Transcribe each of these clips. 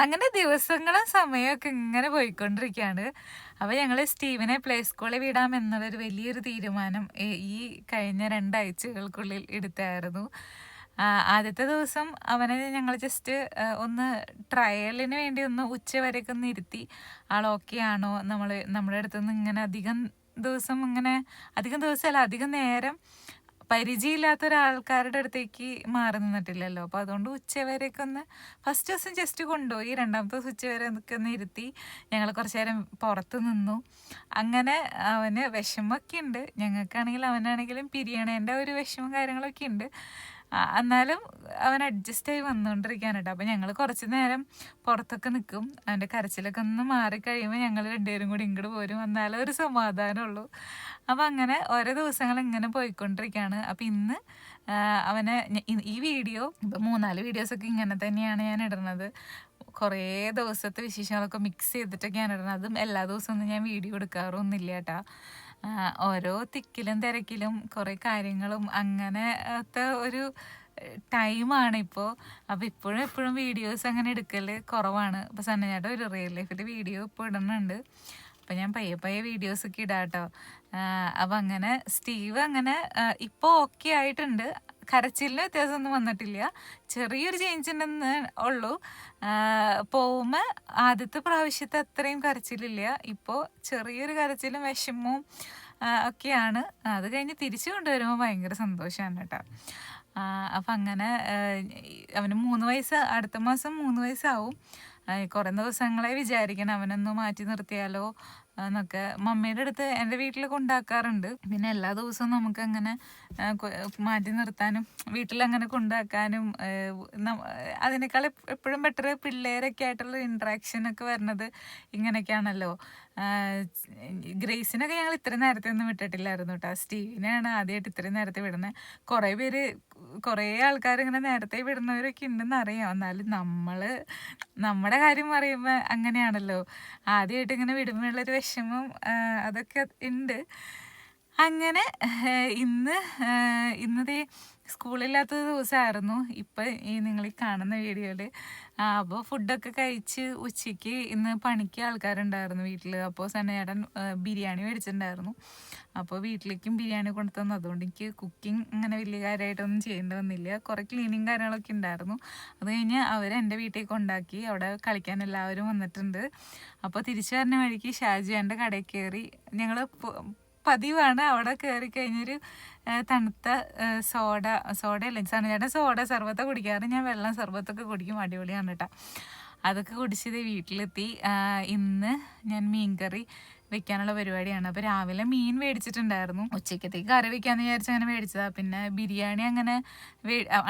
അങ്ങനെ ദിവസങ്ങളും സമയമൊക്കെ ഇങ്ങനെ പോയിക്കൊണ്ടിരിക്കുകയാണ്. അപ്പോൾ ഞങ്ങൾ സ്റ്റീവനെ പ്ലേ സ്കൂളിൽ വിടാം എന്നുള്ളൊരു വലിയൊരു തീരുമാനം ഈ- കഴിഞ്ഞ രണ്ടാഴ്ചകൾക്കുള്ളിൽ എടുത്തായിരുന്നു. ആദ്യത്തെ ദിവസം അവനെ ഞങ്ങൾ ജസ്റ്റ് ഒന്ന് ട്രയലിന് വേണ്ടി ഒന്ന് ഉച്ച വരെയൊക്കെ ഒന്ന് ഇരുത്തി ആൾ ഓക്കെ ആണോ? നമ്മൾ നമ്മുടെ അടുത്തുനിന്ന് ഇങ്ങനെ അധികം ദിവസം ഇങ്ങനെ അധികം ദിവസമല്ല അധികം നേരം പരിചയമില്ലാത്ത ഒരാൾക്കാരുടെ അടുത്തേക്ക് മാറി നിന്നിട്ടില്ലല്ലോ. അപ്പോൾ അതുകൊണ്ട് ഉച്ചവരെയൊക്കെ ഒന്ന് ഫസ്റ്റ് ദിവസം ജസ്റ്റ് കൊണ്ടുപോയി. രണ്ടാമത്തെ ദിവസം ഉച്ചവരെ ഒക്കെ ഒന്ന് ഇരുത്തി. ഞങ്ങൾ കുറച്ച് നേരം പുറത്ത് നിന്നു. അങ്ങനെ അവന് വിഷമമൊക്കെ ഉണ്ട് ഞങ്ങൾക്കാണെങ്കിലും അവനാണെങ്കിലും പിരിയണേന്റെ ഒരു വിഷമം കാര്യങ്ങളൊക്കെ ഉണ്ട് എന്നാലും അവൻ അഡ്ജസ്റ്റ് ആയി കേട്ടോ അപ്പം ഞങ്ങൾ കുറച്ച് നേരം പുറത്തൊക്കെ നിൽക്കും അവന്റെ കരച്ചിലൊക്കെ ഒന്ന് മാറിക്കഴിയുമ്പോൾ ഞങ്ങൾ രണ്ടുപേരും കൂടി ഇങ്ങോട്ട് പോരും. എന്നാലേ ഒരു സമാധാനമുള്ളൂ. അപ്പം അങ്ങനെ ഓരോ ദിവസങ്ങൾ ഇങ്ങനെ പോയിക്കൊണ്ടിരിക്കുകയാണ് അപ്പം ഇന്ന് അവനെ ഈ- വീഡിയോ ഇപ്പം മൂന്നാൽ വീഡിയോസൊക്കെ ഇങ്ങനെ തന്നെയാണ് ഞാൻ ഇടുന്നത്. കുറേ ദിവസത്തെ വിശേഷങ്ങളൊക്കെ മിക്സ് ചെയ്തിട്ടൊക്കെയാണ് ഇടുന്നത്. അതും എല്ലാ ദിവസവും ഞാൻ വീഡിയോ എടുക്കാറൊന്നുമില്ല കേട്ടാ. ഓരോ തിക്കിലും തിരക്കിലും കുറേ കാര്യങ്ങളും അങ്ങനത്തെ ഒരു ടൈമാണ് ഇപ്പോൾ അപ്പോൾ ഇപ്പോഴും എപ്പോഴും വീഡിയോസ് അങ്ങനെ എടുക്കൽ കുറവാണ്. അപ്പോൾ സന്നചേട്ടൻ ഒരു റിയൽ ലൈഫിൽ വീഡിയോ ഇപ്പോൾ ഇടുന്നുണ്ട്. അപ്പോൾ ഞാൻ പയ്യെ പയ്യെ വീഡിയോസൊക്കെ ഇടാം കേട്ടോ അപ്പം അങ്ങനെ സ്റ്റീവ് അങ്ങനെ ഇപ്പോൾ ഓക്കെ ആയിട്ടുണ്ട്. കരച്ചിലിന് വ്യത്യാസമൊന്നും വന്നിട്ടില്ല. ചെറിയൊരു ചേഞ്ച് ഉണ്ടെന്ന് ഉള്ളൂ. പോകുമ്പോൾ ആദ്യത്തെ പ്രാവശ്യത്തെ അത്രയും കരച്ചിലില്ല. ഇപ്പോൾ ചെറിയൊരു കരച്ചിലും വിഷമവും ഒക്കെയാണ്. അത് കഴിഞ്ഞ് തിരിച്ചു കൊണ്ടുവരുമ്പോൾ ഭയങ്കര സന്തോഷമാണ് കേട്ടോ. അപ്പം അങ്ങനെ അവന് മൂന്ന് വയസ്സ് അടുത്ത മാസം മൂന്ന് വയസ്സാവും. കുറേ ദിവസങ്ങളെ വിചാരിക്കണം. അവനൊന്ന് മാറ്റി നിർത്തിയാലോ? എന്നൊക്കെ മമ്മിയുടെ അടുത്ത് എന്റെ വീട്ടിൽ കൊണ്ടാക്കാറുണ്ട്. പിന്നെ എല്ലാ ദിവസവും നമുക്ക് അങ്ങനെ മാറ്റി നിർത്താനും വീട്ടിലങ്ങനെ കൊണ്ടാക്കാനും അതിനേക്കാൾ എപ്പോഴും ബെറ്റർ പിള്ളേരൊക്കെ ആയിട്ടുള്ള ഇൻട്രാക്ഷൻ ഒക്കെ വരുന്നത് ഇങ്ങനെയൊക്കെയാണല്ലോ. ഗ്രേസിനൊക്കെ ഞങ്ങൾ ഇത്രയും നേരത്തെ ഒന്നും വിട്ടിട്ടില്ലായിരുന്നു കേട്ടോ സ്റ്റീവിനെയാണ് ആദ്യമായിട്ട് ഇത്രയും നേരത്തെ വിടുന്നത്. കുറേ പേര് കുറേ ആൾക്കാർ ഇങ്ങനെ നേരത്തെ വിടുന്നവരൊക്കെ ഉണ്ടെന്ന് അറിയാം. എന്നാലും നമ്മൾ നമ്മുടെ കാര്യം പറയുമ്പോൾ അങ്ങനെയാണല്ലോ. ആദ്യമായിട്ട് ഇങ്ങനെ വിടുമ്പോഴുള്ളൊരു ആ, അതൊക്കെ ഉണ്ട്. അങ്ങനെ ഇന്ന് ഇന്നത്തെ ഇന്നതേ സ്കൂളില്ലാത്ത ദിവസമായിരുന്നു ഇപ്പം ഈ നിങ്ങൾ ഈ കാണുന്ന വീഡിയോയിൽ അപ്പോൾ ഫുഡൊക്കെ കഴിച്ച് ഉച്ചയ്ക്ക് ഇന്ന് പണിക്ക് ആൾക്കാരുണ്ടായിരുന്നു വീട്ടിൽ അപ്പോൾ സന്നേടൻ ബിരിയാണി മേടിച്ചിട്ടുണ്ടായിരുന്നു. അപ്പോൾ വീട്ടിലേക്കും ബിരിയാണി കൊണ്ടു തന്നു അതുകൊണ്ട് എനിക്ക് കുക്കിംഗ് അങ്ങനെ വലിയ കാര്യമായിട്ടൊന്നും ചെയ്യേണ്ടി വന്നില്ല. കുറേ ക്ലീനിങ് കാര്യങ്ങളൊക്കെ ഉണ്ടായിരുന്നു. അത് കഴിഞ്ഞ് അവർ എന്റെ വീട്ടിൽ കൊണ്ടാക്കി. അവിടെ കളിക്കാൻ എല്ലാവരും വന്നിട്ടുണ്ട്. അപ്പോൾ തിരിച്ചു വരുന്ന വഴിക്ക് ഷാജിയാന്റെ കടയിൽ കയറി ഞങ്ങൾ പതിവാണ്. അവിടെ കയറി കഴിഞ്ഞൊരു തണുത്ത സോഡ സോഡ അല്ല സനചേട്ടൻ സോഡ സർബത്ത് കുടിക്കാറ്. ഞാൻ വെള്ളം സർബത്തൊക്കെ കുടിക്കും. അടിപൊളിയാണ് കേട്ടോ അതൊക്കെ കുടിച്ചത് വീട്ടിലെത്തി. ഇന്ന് ഞാൻ മീൻകറി വെക്കാനുള്ള പരിപാടിയാണ്. അപ്പോൾ രാവിലെ മീൻ മേടിച്ചിട്ടുണ്ടായിരുന്നു. ഉച്ചക്കത്തേക്ക് കറി വെക്കാന്ന് വിചാരിച്ച് അങ്ങനെ മേടിച്ചതാണ് പിന്നെ ബിരിയാണി അങ്ങനെ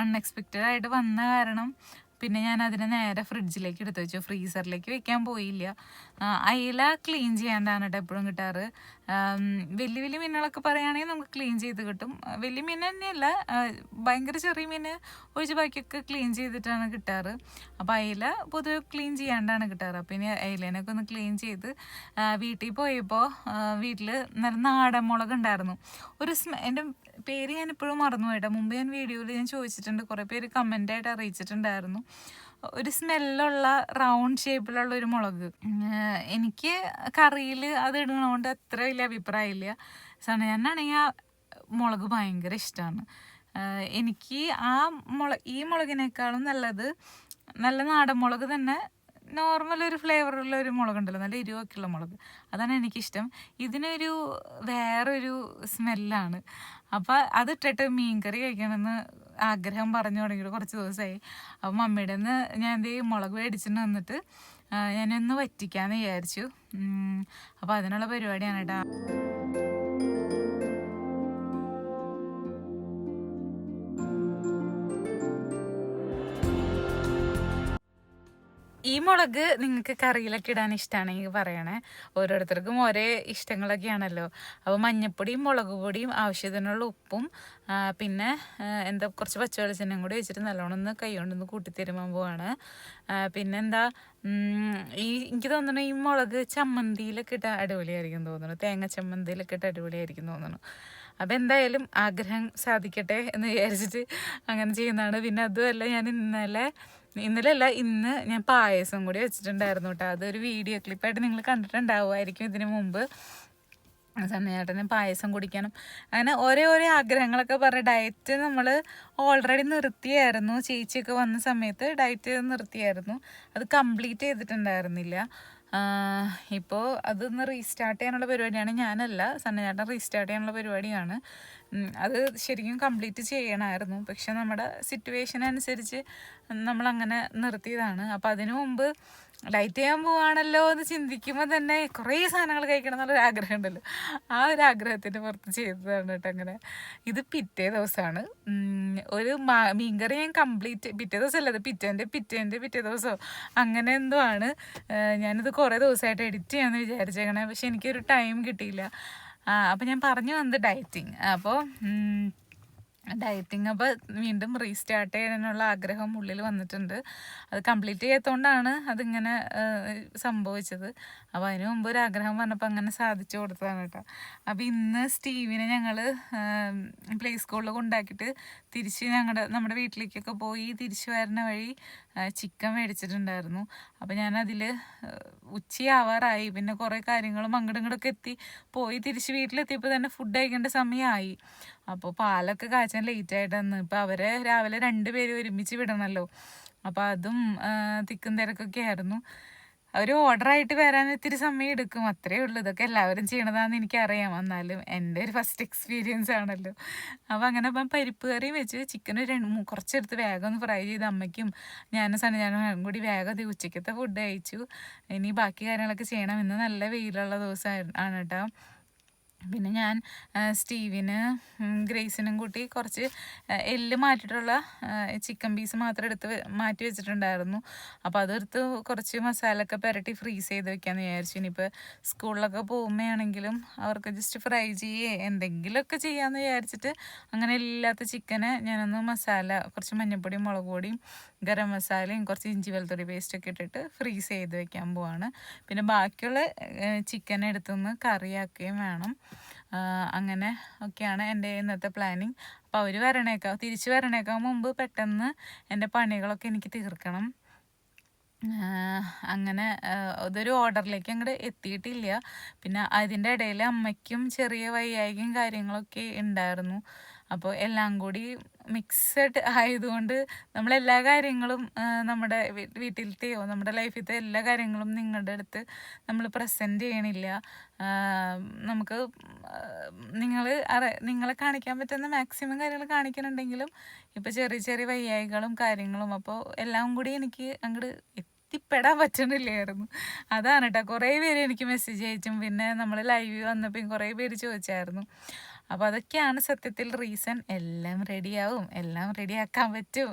അൺഎക്സ്പെക്റ്റഡ് ആയിട്ട് വന്ന കാരണം പിന്നെ ഞാൻ അതിനെ നേരെ ഫ്രിഡ്ജിലേക്ക് എടുത്തു വെച്ചു. ഫ്രീസറിലേക്ക് വെക്കാൻ പോയില്ല. അയില ക്ലീൻ ചെയ്യാണ്ടാണ് കേട്ടോ എപ്പോഴും കിട്ടാറ്. വലിയ വലിയ മീനുകളൊക്കെ പറയുകയാണെങ്കിൽ നമുക്ക് ക്ലീൻ ചെയ്ത് കിട്ടും. വലിയ മീൻ തന്നെയല്ല ഭയങ്കര ചെറിയ മീൻ ഒഴിച്ച് ബാക്കിയൊക്കെ ക്ലീൻ ചെയ്തിട്ടാണ് കിട്ടാറ്. അപ്പോൾ അയില പൊതുവെ ക്ലീൻ ചെയ്യാണ്ടാണ് കിട്ടാറ്. അപ്പം ഇനി അയിലേനൊക്കെ ഒന്ന് ക്ലീൻ ചെയ്ത് വീട്ടിൽ പോയപ്പോൾ വീട്ടിൽ നല്ല നാടൻ മുളക് ഉണ്ടായിരുന്നു. ഒരു സ്മെ എന്റെ പേര് ഞാൻ ഇപ്പോഴും മറന്നു പോയിട്ടാ മുമ്പ് ഞാൻ വീഡിയോയിൽ ഞാൻ ചോദിച്ചിട്ടുണ്ട് കുറേ പേര് കമന്റായിട്ട് അറിയിച്ചിട്ടുണ്ടായിരുന്നു. ഒരു സ്മെല്ലുള്ള റൗണ്ട് ഷേപ്പിലുള്ള ഒരു മുളക്. എനിക്ക് കറിയിൽ അത് ഇടുന്നതുകൊണ്ട് അത്ര വലിയ അഭിപ്രായമില്ല സണയാനാണെങ്കിൽ ആ മുളക് ഭയങ്കര ഇഷ്ടമാണ്. എനിക്ക് ആ മുള ഈ മുളകിനേക്കാളും നല്ലത് നല്ല നാടൻ മുളക് തന്നെ നോർമൽ ഒരു ഫ്ലേവറുള്ള ഒരു മുളകുണ്ടല്ലോ നല്ല എരിവൊക്കെയുള്ള മുളക്. അതാണ് എനിക്കിഷ്ടം. ഇതിനൊരു വേറൊരു സ്മെല്ലാണ്. അപ്പോൾ അതിട്ടിട്ട് മീൻ കറി കഴിക്കണമെന്ന് ആഗ്രഹം പറഞ്ഞു തുടങ്ങിയിട്ട് കുറച്ച് ദിവസമായി. അപ്പോൾ മമ്മിയുടെ നിന്ന് ഞാൻ എന്ത് മുളക് മേടിച്ചിട്ട് വന്നിട്ട് ഞാനൊന്ന് വറ്റിക്കാമെന്ന് വിചാരിച്ചു. അപ്പോൾ അതിനുള്ള പരിപാടിയാണ് കേട്ടോ മുളക് നിങ്ങൾക്ക് കറിയിലൊക്കെ ഇടാൻ ഇഷ്ടമാണെങ്കിൽ പറയണേ. ഓരോരുത്തർക്കും ഒരേ ഇഷ്ടങ്ങളൊക്കെയാണല്ലോ. അപ്പോൾ മഞ്ഞപ്പൊടിയും മുളക് പൊടിയും ആവശ്യത്തിനുള്ള ഉപ്പും പിന്നെ എന്താ കുറച്ച് പച്ചവെളിച്ചെണ്ണയും കൂടി വെച്ചിട്ട് നല്ലോണം ഒന്ന് കൈ കൊണ്ടൊന്ന് കൂട്ടിത്തരുമ്പോൾ പോവാണ്. പിന്നെ പിന്നെന്താ ഈ എനിക്ക് തോന്നുന്നു ഈ മുളക് ചമ്മന്തിയിലൊക്കെ ഇട്ട അടിപൊളിയായിരിക്കും തോന്നുന്നു. തേങ്ങ ചമ്മന്തിയിലൊക്കെ ഇട്ട് അടിപൊളിയായിരിക്കും തോന്നുന്നു. അപ്പം എന്തായാലും ആഗ്രഹം സാധിക്കട്ടെ എന്ന് വിചാരിച്ചിട്ട് അങ്ങനെ ചെയ്യുന്നതാണ്. പിന്നെ അതുമല്ല ഞാൻ ഇന്നലെ ഇന്നലെ അല്ല ഇന്ന് ഞാൻ പായസം കൂടി വെച്ചിട്ടുണ്ടായിരുന്നു കേട്ടോ അതൊരു വീഡിയോ ക്ലിപ്പായിട്ട് നിങ്ങൾ കണ്ടിട്ടുണ്ടാവുമായിരിക്കും ഇതിനു മുമ്പ്. സണ്ണേട്ടന് പായസം കുടിക്കണം അങ്ങനെ ഓരോ ഓരോ ആഗ്രഹങ്ങളൊക്കെ പറഞ്ഞ് ഡയറ്റ് നമ്മൾ ഓൾറെഡി നിർത്തിയായിരുന്നു. ചേച്ചിയൊക്കെ വന്ന സമയത്ത് ഡയറ്റ് നിർത്തിയായിരുന്നു. അത് കംപ്ലീറ്റ് ചെയ്തിട്ടുണ്ടായിരുന്നില്ല. ഇപ്പോൾ അതൊന്ന് റീസ്റ്റാർട്ട് ചെയ്യാനുള്ള പരിപാടിയാണ്. ഞാനല്ല സന്നചാട്ടൻ റീസ്റ്റാർട്ട് ചെയ്യാനുള്ള പരിപാടിയാണ്. അത് ശരിക്കും കംപ്ലീറ്റ് ചെയ്യണമായിരുന്നു പക്ഷെ നമ്മുടെ സിറ്റുവേഷൻ അനുസരിച്ച് നമ്മളങ്ങനെ നിർത്തിയതാണ്. അപ്പോൾ അതിനു മുമ്പ് ലൈറ്റ് ചെയ്യാൻ പോവാണല്ലോ എന്ന് ചിന്തിക്കുമ്പോൾ തന്നെ കുറേ സാധനങ്ങൾ കഴിക്കണം എന്നുള്ളൊരു ആഗ്രഹം ഉണ്ടല്ലോ ആ ഒരു ആഗ്രഹത്തിന്റെ പുറത്ത് ചെയ്തതാണ് കേട്ടോ അങ്ങനെ. ഇത് പിറ്റേ ദിവസമാണ്. ഒരു മീൻകറി ഞാൻ കംപ്ലീറ്റ് പിറ്റേ ദിവസമല്ല അത് പിറ്റേന്റെ പിറ്റേന്റെ പിറ്റേ ദിവസം. അങ്ങനെ എന്തോ ആണ്. ഞാനിത് കുറേ ദിവസമായിട്ട് എഡിറ്റ് ചെയ്യാമെന്ന് വിചാരിച്ചേക്കണേ പക്ഷെ എനിക്കൊരു ടൈം കിട്ടിയില്ല. അപ്പോൾ ഞാൻ പറഞ്ഞു വന്നത് ഡയറ്റിങ് അപ്പോൾ ഡയറ്റിങ് അപ്പോൾ വീണ്ടും റീസ്റ്റാർട്ട് ചെയ്യാനുള്ള ആഗ്രഹം ഉള്ളിൽ വന്നിട്ടുണ്ട്. അത് കംപ്ലീറ്റ് ചെയ്യാത്തതുകൊണ്ടാണ് അതിങ്ങനെ സംഭവിച്ചത്. അപ്പോൾ അതിന് മുമ്പ് ഒരു ആഗ്രഹം പറഞ്ഞപ്പോൾ അങ്ങനെ സാധിച്ചു കൊടുത്തതാണ് കേട്ടോ. അപ്പോൾ ഇന്ന് സ്റ്റീവിനെ ഞങ്ങൾ പ്ലേ സ്കൂളിൽ കൊണ്ടാക്കിയിട്ട് തിരിച്ച് ഞങ്ങളുടെ നമ്മുടെ വീട്ടിലേക്കൊക്കെ പോയി തിരിച്ചു വരുന്ന വഴി ചിക്കൻ മേടിച്ചിട്ടുണ്ടായിരുന്നു. അപ്പോൾ ഞാനതിൽ ഉച്ചയാവാറായി. പിന്നെ കുറേ കാര്യങ്ങളും അങ്ങോട്ടും ഇങ്ങോട്ടൊക്കെ എത്തി. പോയി തിരിച്ച് വീട്ടിലെത്തിയപ്പോൾ തന്നെ ഫുഡ് കഴിക്കേണ്ട സമയമായി അപ്പോൾ പാലൊക്കെ കാച്ചാൻ ലേറ്റ് ആയിട്ടാണ് ഇപ്പോൾ അവരെ രാവിലെ രണ്ടുപേരും ഒരുമിച്ച് വിടണല്ലോ. അപ്പോൾ അതും തിക്കും തിരക്കൊക്കെ ആയിരുന്നു. അവർ ഓർഡറായിട്ട് വരാൻ ഇത്തിരി സമയം എടുക്കും. അത്രേ ഉള്ളൂ. ഇതൊക്കെ എല്ലാവരും ചെയ്യണതാന്ന് എനിക്കറിയാം. എന്നാലും എന്റെ ഒരു ഫസ്റ്റ് എക്സ്പീരിയൻസ് ആണല്ലോ. അപ്പോൾ അങ്ങനെ അപ്പം പരിപ്പ് കറി വെച്ച് ചിക്കൻ ഒരു രണ്ട് കുറച്ചെടുത്ത് വേഗം ഒന്ന് ഫ്രൈ ചെയ്ത് അമ്മയ്ക്കും ഞാനും സന്നിധാനം കൂടി വേഗം അത് ഉച്ചക്കത്തെ ഫുഡ് അയച്ചു ഇനി ബാക്കി കാര്യങ്ങളൊക്കെ ചെയ്യണം. ഇന്ന് നല്ല വെയിലുള്ള ദിവസം ആണ് കേട്ടോ. പിന്നെ ഞാൻ സ്റ്റീവിന് ഗ്രേസിനും കൂട്ടി കുറച്ച് എല്ല് മാറ്റിയിട്ടുള്ള ചിക്കൻ പീസ് മാത്രം എടുത്ത് മാറ്റി വെച്ചിട്ടുണ്ടായിരുന്നു. അപ്പോൾ അതെടുത്ത് കുറച്ച് മസാലയൊക്കെ പുരട്ടി ഫ്രീസ് ചെയ്ത് വെക്കാമെന്ന് വിചാരിച്ചു. ഇനിയിപ്പോൾ സ്കൂളിലൊക്കെ പോകുമ്പോഴാണെങ്കിലും അവർക്ക് ജസ്റ്റ് ഫ്രൈ ചെയ്യേ എന്തെങ്കിലുമൊക്കെ ചെയ്യാമെന്ന് വിചാരിച്ചിട്ട് അങ്ങനെ ഇല്ലാത്ത ചിക്കന് ഞാനൊന്ന് മസാല കുറച്ച് മഞ്ഞൾപ്പൊടിയും മുളക് പൊടിയും ഗരം മസാലയും കുറച്ച് ഇഞ്ചി വെളുത്തുള്ളി പേസ്റ്റൊക്കെ ഇട്ടിട്ട് ഫ്രീസ് ചെയ്ത് വെക്കാൻ പോവാണ്. പിന്നെ ബാക്കിയുള്ള ചിക്കൻ എടുത്തൊന്ന് കറിയാക്കുകയും വേണം. അങ്ങനെ ഒക്കെയാണ് എന്റെ ഇന്നത്തെ പ്ലാനിങ് അപ്പോൾ അവർ വരണേക്കാൾ തിരിച്ച് വരണേക്കാൾ മുമ്പ് പെട്ടെന്ന് എന്റെ പണികളൊക്കെ എനിക്ക് തീർക്കണം. അങ്ങനെ അതൊരു ഓർഡറിലേക്ക് അങ്ങോട്ട് എത്തിയിട്ടില്ല. പിന്നെ അതിന്റെ ഇടയിൽ അമ്മയ്ക്കും ചെറിയ വയ്യായികയും കാര്യങ്ങളൊക്കെ ഉണ്ടായിരുന്നു. അപ്പോൾ എല്ലാം കൂടി മിക്സഡ് ആയതുകൊണ്ട് നമ്മളെല്ലാ കാര്യങ്ങളും നമ്മുടെ വീട്ടിലത്തെയോ നമ്മുടെ ലൈഫിലത്തെ എല്ലാ കാര്യങ്ങളും നിങ്ങളുടെ അടുത്ത് നമ്മൾ പ്രസന്റ് ചെയ്യണില്ല. നമുക്ക് നിങ്ങൾ നിങ്ങളെ കാണിക്കാൻ പറ്റുന്ന മാക്സിമം കാര്യങ്ങൾ കാണിക്കുന്നുണ്ടെങ്കിലും ഇപ്പോൾ ചെറിയ ചെറിയ വയ്യായികളും കാര്യങ്ങളും അപ്പോൾ എല്ലാം കൂടി എനിക്ക് അങ്ങോട്ട് എത്തിപ്പെടാൻ പറ്റണില്ലായിരുന്നു. അതാണ് കേട്ടോ കുറേ പേര് എനിക്ക് മെസ്സേജ് അയച്ചും. പിന്നെ നമ്മൾ ലൈവ് വന്നപ്പോൾ കുറേ പേര് ചോദിച്ചായിരുന്നു. അപ്പോൾ അതൊക്കെയാണ് സത്യത്തിൽ റീസൺ എല്ലാം റെഡിയാവും എല്ലാം റെഡിയാക്കാൻ പറ്റും.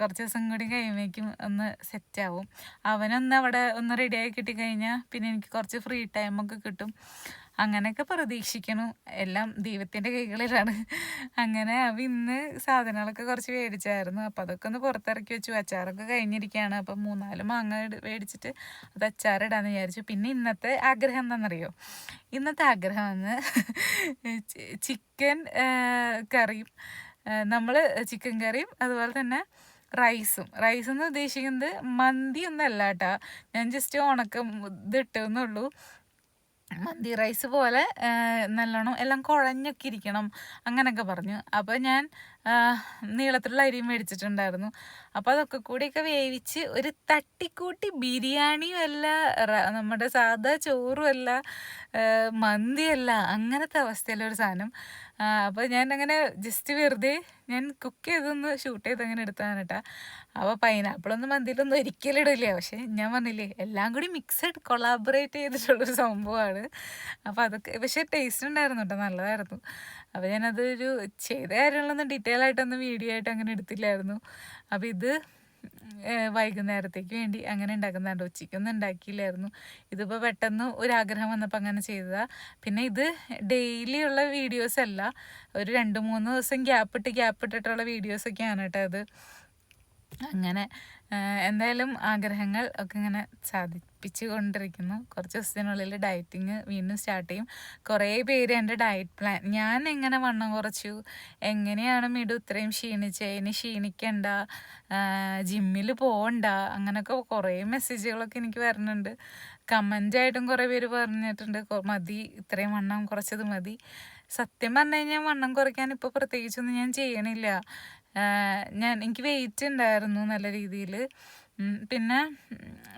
കുറച്ച് ദിവസം കൂടി കഴിയുമ്പോഴേക്കും ഒന്ന് സെറ്റാവും അവനൊന്ന് അവിടെ ഒന്ന് റെഡിയായി കിട്ടിക്കഴിഞ്ഞാൽ പിന്നെ എനിക്ക് കുറച്ച് ഫ്രീ ടൈമൊക്കെ കിട്ടും. അങ്ങനെയൊക്കെ പ്രതീക്ഷിക്കണു എല്ലാം ദൈവത്തിന്റെ കൈകളിലാണ്. അങ്ങനെ അവ ഇന്ന് സാധനങ്ങളൊക്കെ കുറച്ച് മേടിച്ചായിരുന്നു. അപ്പോൾ അതൊക്കെ ഒന്ന് പുറത്തിറക്കി വെച്ചു. അച്ചാറൊക്കെ കഴിഞ്ഞിരിക്കുകയാണ്. അപ്പം മൂന്നാൽ മാങ്ങ മേടിച്ചിട്ട് അത് അച്ചാറിടാന്ന് വിചാരിച്ചു. പിന്നെ ഇന്നത്തെ ആഗ്രഹം എന്താണെന്നറിയോ? ഇന്നത്തെ ആഗ്രഹം എന്ന് ചിക്കൻ കറിയും നമ്മൾ ചിക്കൻ കറിയും അതുപോലെ തന്നെ റൈസും. റൈസ് എന്ന് ഉദ്ദേശിക്കുന്നത് മന്തി ഒന്നല്ല കേട്ടോ. ഞാൻ ജസ്റ്റ് ഉണക്കം ഇതിട്ടെന്നുള്ളൂ മന്തി റൈസ് പോലെ നല്ലോണം എല്ലാം കുഴഞ്ഞൊക്കെ ഇരിക്കണം അങ്ങനെയൊക്കെ പറഞ്ഞു. അപ്പോൾ ഞാൻ നീളത്തിലുള്ള അരിയും മേടിച്ചിട്ടുണ്ടായിരുന്നു. അപ്പോൾ അതൊക്കെ കൂടിയൊക്കെ വേവിച്ച് ഒരു തട്ടിക്കൂട്ടി ബിരിയാണിയും അല്ല നമ്മുടെ സാധാ ചോറും അല്ല മന്തിയല്ല അങ്ങനത്തെ അവസ്ഥയിലൊരു സാധനം. അപ്പോൾ ഞാൻ അങ്ങനെ ജസ്റ്റ് വെറുതെ ഞാൻ കുക്ക് ചെയ്തൊന്ന് ഷൂട്ട് ചെയ്ത് അങ്ങനെ എടുത്തതാണ് കേട്ടോ അപ്പോൾ പൈനാപ്പിളൊന്നും മന്തിയിലൊന്നും ഒരിക്കലും ഇടില്ല പക്ഷേ ഞാൻ പറഞ്ഞില്ലേ എല്ലാം കൂടി മിക്സഡ് കൊളാബറേറ്റ് ചെയ്തിട്ടുള്ളൊരു സംഭവമാണ് അപ്പോൾ അതൊക്കെ പക്ഷേ ടേസ്റ്റ് ഉണ്ടായിരുന്നു കേട്ടോ നല്ലതായിരുന്നു. അപ്പോൾ ഞാനതൊരു ചെയ്ത കാര്യങ്ങളൊന്നും ഡീറ്റെയിൽ ആയിട്ടൊന്നും വീഡിയോ ആയിട്ട് അങ്ങനെ എടുത്തില്ലായിരുന്നു. അപ്പോൾ ഇത് വൈകുന്നേരത്തേക്ക് വേണ്ടി അങ്ങനെ ഉണ്ടാക്കുന്നുണ്ട്. ഉച്ചയ്ക്കൊന്നും ഉണ്ടാക്കിയില്ലായിരുന്നു. ഇതിപ്പോൾ പെട്ടെന്ന് ഒരാഗ്രഹം വന്നപ്പോൾ അങ്ങനെ ചെയ്തതാ. പിന്നെ ഇത് ഡെയിലി ഉള്ള വീഡിയോസ് അല്ല. ഒരു രണ്ട് മൂന്ന് ദിവസം ഗ്യാപ്പ് ഇട്ട് ഗ്യാപ്പ് വീഡിയോസൊക്കെയാണ് കേട്ടോ ഇത്. അങ്ങനെ എന്തായാലും ആഗ്രഹങ്ങൾ ഒക്കെ ഇങ്ങനെ സാധിപ്പിച്ചു കൊണ്ടിരിക്കുന്നു. കുറച്ച് ദിവസത്തിനുള്ളിൽ ഡയറ്റിങ് വീണ്ടും സ്റ്റാർട്ട് ചെയ്യും. കുറേ പേര് എന്റെ ഡയറ്റ് പ്ലാൻ ഞാൻ എങ്ങനെ വണ്ണം കുറച്ചു? എങ്ങനെയാണ് മിടു ഇത്രയും ക്ഷീണിച്ചത് ഇനി ക്ഷീണിക്കണ്ട. ജിമ്മിൽ പോകണ്ട അങ്ങനെയൊക്കെ കുറേ മെസ്സേജുകളൊക്കെ എനിക്ക് വരുന്നുണ്ട്. കമന്റായിട്ടും കുറേ പേര് പറഞ്ഞിട്ടുണ്ട്. മതി ഇത്രയും വണ്ണം കുറച്ചത് മതി. സത്യം പറഞ്ഞു കഴിഞ്ഞാൽ വണ്ണം കുറയ്ക്കാൻ ഇപ്പോൾ പ്രത്യേകിച്ചൊന്നും ഞാൻ ചെയ്യണില്ല. ഞാൻ എനിക്ക് വെയിറ്റ് ഉണ്ടായിരുന്നു നല്ല രീതിയിൽ പിന്നെ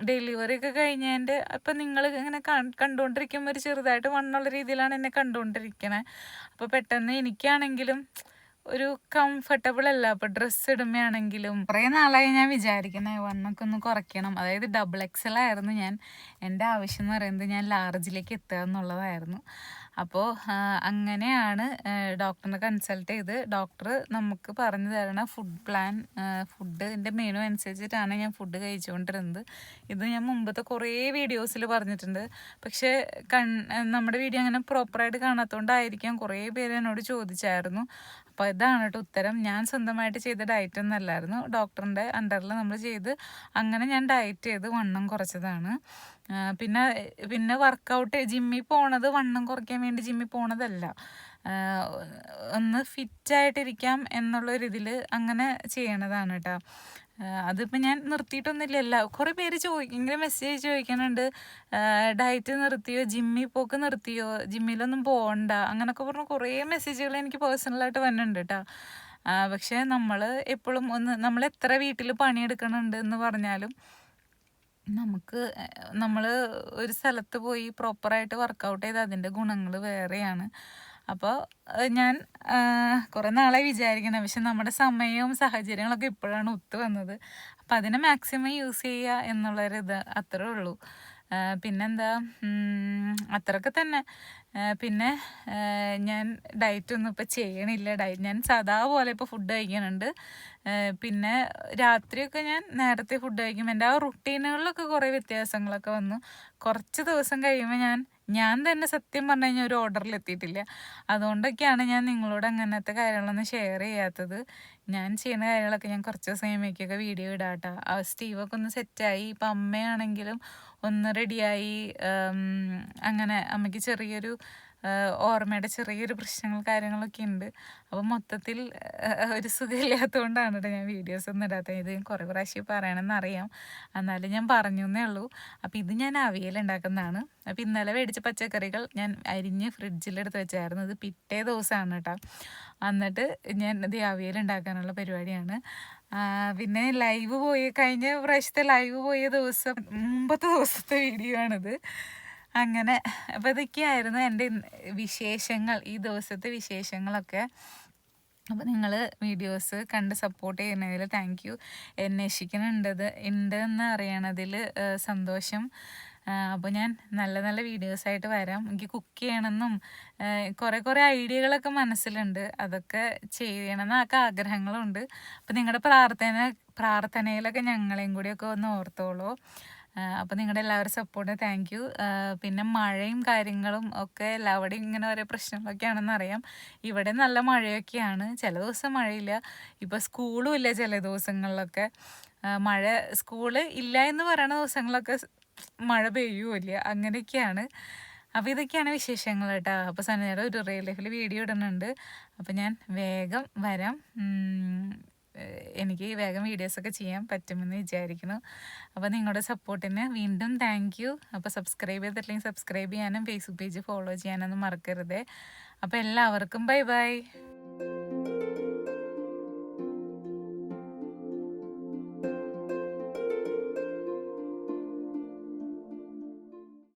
ഡെലിവറി ഒക്കെ കഴിഞ്ഞതിന്റെ അപ്പം നിങ്ങൾ ഇങ്ങനെ കണ്ടുകൊണ്ടിരിക്കുമ്പോൾ ഒരു ചെറുതായിട്ട് വണ്ണുള്ള രീതിയിലാണ് എന്നെ കണ്ടുകൊണ്ടിരിക്കണേ അപ്പോൾ പെട്ടെന്ന് എനിക്കാണെങ്കിലും ഒരു കംഫർട്ടബിൾ അല്ല. അപ്പോൾ ഡ്രസ്സ് ഇടുമ്പോഴാണെങ്കിലും കുറേ നാളായി ഞാൻ വിചാരിക്കുന്നത് വണ്ണൊക്കെ ഒന്ന് കുറയ്ക്കണം. അതായത് ഡബിൾ എക്സൽ ആയിരുന്നു ഞാൻ. എന്റെ ആവശ്യം എന്ന് പറയുന്നത് ഞാൻ ലാർജിലേക്ക് എത്തുക എന്നുള്ളതായിരുന്നു. അപ്പോൾ അങ്ങനെയാണ് ഡോക്ടറിനെ കൺസൾട്ട് ചെയ്ത് ഡോക്ടർ നമുക്ക് പറഞ്ഞു തരണ ഫുഡ് പ്ലാൻ ഫുഡിന്റെ മെനു അനുസരിച്ചിട്ടാണ് ഞാൻ ഫുഡ് കഴിച്ചുകൊണ്ടിരുന്നത്. ഇത് ഞാൻ മുമ്പത്തെ കുറേ വീഡിയോസിൽ പറഞ്ഞിട്ടുണ്ട്. പക്ഷേ കൺ നമ്മുടെ വീഡിയോ അങ്ങനെ പ്രോപ്പറായിട്ട് കാണാത്തതുകൊണ്ടായിരിക്കാം കുറേ പേര് എന്നോട് ചോദിച്ചായിരുന്നു. അപ്പോൾ ഇതാണ് കേട്ടോ ഉത്തരം. ഞാൻ സ്വന്തമായിട്ട് ചെയ്ത ഡയറ്റ് ഒന്നല്ലായിരുന്നു. ഡോക്ടറിന്റെ അണ്ടറിൽ നമ്മൾ ചെയ്ത് അങ്ങനെ ഞാൻ ഡയറ്റ് ചെയ്ത് വണ്ണം കുറച്ചതാണ്. പിന്നെ പിന്നെ വർക്കൗട്ട് ജിമ്മിൽ പോണത് വണ്ണം കുറയ്ക്കാൻ വേണ്ടി ജിമ്മിൽ പോണതല്ല. ഒന്ന് ഫിറ്റായിട്ടിരിക്കാം എന്നുള്ളൊരിതിൽ അങ്ങനെ ചെയ്യണതാണ് കേട്ടോ അതിപ്പോൾ ഞാൻ നിർത്തിയിട്ടൊന്നുമില്ല. കുറേ പേര് ചോദിക്കും ഇങ്ങനെ മെസ്സേജ് ചോദിക്കുന്നുണ്ട് ഡയറ്റ് നിർത്തിയോ ജിമ്മിൽ പോക്ക് നിർത്തിയോ ജിമ്മിലൊന്നും പോകണ്ട അങ്ങനെയൊക്കെ പറഞ്ഞ കുറേ മെസ്സേജുകൾ എനിക്ക് പേഴ്സണലായിട്ട് വന്നിട്ടുണ്ട് കേട്ടോ പക്ഷേ നമ്മൾ എപ്പോഴും ഒന്ന് നമ്മൾ എത്ര വീട്ടിൽ പണിയെടുക്കണുണ്ട് എന്ന് പറഞ്ഞാലും നമുക്ക് നമ്മൾ ഒരു സ്ഥലത്ത് പോയി പ്രോപ്പറായിട്ട് വർക്കൗട്ട് ചെയ്ത് അതിന്റെ ഗുണങ്ങൾ വേറെയാണ്. അപ്പോൾ ഞാൻ കുറേ നാളെ വിചാരിക്കണം പക്ഷെ നമ്മുടെ സമയവും സാഹചര്യങ്ങളൊക്കെ ഇപ്പോഴാണ് ഒത്തു വന്നത്. അപ്പം അതിനെ മാക്സിമം യൂസ് ചെയ്യുക എന്നുള്ളൊരിത് അത്രേ ഉള്ളൂ. പിന്നെന്താ? അത്രയൊക്കെ തന്നെ. പിന്നെ ഞാൻ ഡയറ്റ് ഒന്നും ഇപ്പോൾ ചെയ്യണില്ല. ഡയറ്റ് ഞാൻ സാധാ പോലെ ഇപ്പോൾ ഫുഡ് കഴിക്കുന്നുണ്ട്. പിന്നെ രാത്രിയൊക്കെ ഞാൻ നേരത്തെ ഫുഡ് കഴിക്കും. എന്റെ ആ റുട്ടീനുകളിലൊക്കെ കുറേ വ്യത്യാസങ്ങളൊക്കെ വന്നു. കുറച്ച് ദിവസം കഴിയുമ്പോൾ ഞാൻ ഞാൻ തന്നെ സത്യം പറഞ്ഞു കഴിഞ്ഞാൽ ഒരു ഓർഡറിൽ എത്തിയിട്ടില്ല. അതുകൊണ്ടൊക്കെയാണ് ഞാൻ നിങ്ങളോട് അങ്ങനത്തെ കാര്യങ്ങളൊന്നും ഷെയർ ചെയ്യാത്തത്. ഞാൻ ചെയ്യുന്ന കാര്യങ്ങളൊക്കെ ഞാൻ കുറച്ച് ദിവസം കഴിയുമ്പോഴേക്കൊക്കെ വീഡിയോ ഇടാട്ടോ. ആ സ്റ്റീവൊക്കെ ഒന്ന് സെറ്റായി ഇപ്പം അമ്മയാണെങ്കിലും ഒന്ന് റെഡിയായി അങ്ങനെ അമ്മയ്ക്ക് ചെറിയൊരു ഓർമ്മയുടെ ചെറിയൊരു പ്രശ്നങ്ങൾ കാര്യങ്ങളൊക്കെ ഉണ്ട്. അപ്പം മൊത്തത്തിൽ ഒരു സുഖമില്ലാത്തതുകൊണ്ടാണ് കേട്ടോ ഞാൻ വീഡിയോസ് ഒന്നും ഇടാത്തത്. ഇത് ഞാൻ കുറേ പ്രാവശ്യം പറയണമെന്ന് അറിയാം എന്നാലും ഞാൻ പറഞ്ഞു എന്നേ ഉള്ളൂ. അപ്പം ഇത് ഞാൻ അവിയൽ ഉണ്ടാക്കുന്നതാണ്. അപ്പം ഇന്നലെ മേടിച്ച പച്ചക്കറികൾ ഞാൻ അരിഞ്ഞ് ഫ്രിഡ്ജിലെടുത്ത് വെച്ചായിരുന്നു. ഇത് പിറ്റേ ദിവസമാണ് കേട്ടോ. എന്നിട്ട് ഞാൻ ഇത് അവിയൽ ഉണ്ടാക്കാനുള്ള പരിപാടിയാണ്. പിന്നെ ലൈവ് പോയി കഴിഞ്ഞ പ്രാവശ്യത്തെ ലൈവ് പോയ ദിവസം മുമ്പത്തെ ദിവസത്തെ വീഡിയോ ആണിത്. അങ്ങനെ. അപ്പോൾ ഇതൊക്കെയായിരുന്നു എന്റെ വിശേഷങ്ങൾ ഈ ദിവസത്തെ വിശേഷങ്ങളൊക്കെ. അപ്പോൾ നിങ്ങൾ വീഡിയോസ് കണ്ട് സപ്പോർട്ട് ചെയ്യുന്നതിൽ താങ്ക് യു അന്വേഷിക്കുന്നുണ്ടത് ഉണ്ട് എന്ന് അറിയണതിൽ സന്തോഷം. അപ്പോൾ ഞാൻ നല്ല നല്ല വീഡിയോസായിട്ട് വരാം. എനിക്ക് കുക്ക് ചെയ്യണമെന്നും കുറേ കുറേ ഐഡിയകളൊക്കെ മനസ്സിലുണ്ട്. അതൊക്കെ ചെയ്യണമെന്നൊക്കെ ആഗ്രഹങ്ങളുണ്ട്. അപ്പോൾ നിങ്ങളുടെ പ്രാർത്ഥന പ്രാർത്ഥനയിലൊക്കെ ഞങ്ങളെയും കൂടിയൊക്കെ ഒന്ന് ഓർത്തോളൂ. അപ്പോൾ നിങ്ങളുടെ എല്ലാവരും സപ്പോർട്ട് താങ്ക് യു പിന്നെ മഴയും കാര്യങ്ങളും ഒക്കെ എല്ലാവരുടെയും ഇങ്ങനെ ഓരോ പ്രശ്നങ്ങളൊക്കെയാണെന്ന് അറിയാം. ഇവിടെ നല്ല മഴയൊക്കെയാണ്. ചില ദിവസം മഴയില്ല. ഇപ്പോൾ സ്കൂളും ഇല്ല ചില ദിവസങ്ങളിലൊക്കെ. മഴ സ്കൂൾ ഇല്ല എന്ന് പറയുന്ന ദിവസങ്ങളൊക്കെ മഴ പെയ്യുമില്ല അങ്ങനെയൊക്കെയാണ്. അപ്പോൾ ഇതൊക്കെയാണ് വിശേഷങ്ങൾ കേട്ടോ അപ്പോൾ സനേരം ഒരു റിയൽ ലൈഫിൽ വീഡിയോ ഇടുന്നുണ്ട്. അപ്പോൾ ഞാൻ വേഗം വരാം. എനിക്ക് വേഗം വീഡിയോസൊക്കെ ചെയ്യാൻ പറ്റുമെന്ന് വിചാരിക്കുന്നു. അപ്പോൾ നിങ്ങളുടെ സപ്പോർട്ടിന് വീണ്ടും താങ്ക് യു അപ്പോൾ സബ്സ്ക്രൈബ് ചെയ്തിട്ടില്ലെങ്കിൽ സബ്സ്ക്രൈബ് ചെയ്യാനും ഫേസ്ബുക്ക് പേജ് ഫോളോ ചെയ്യാനൊന്നും മറക്കരുത്. അപ്പോൾ എല്ലാവർക്കും ബൈ ബൈ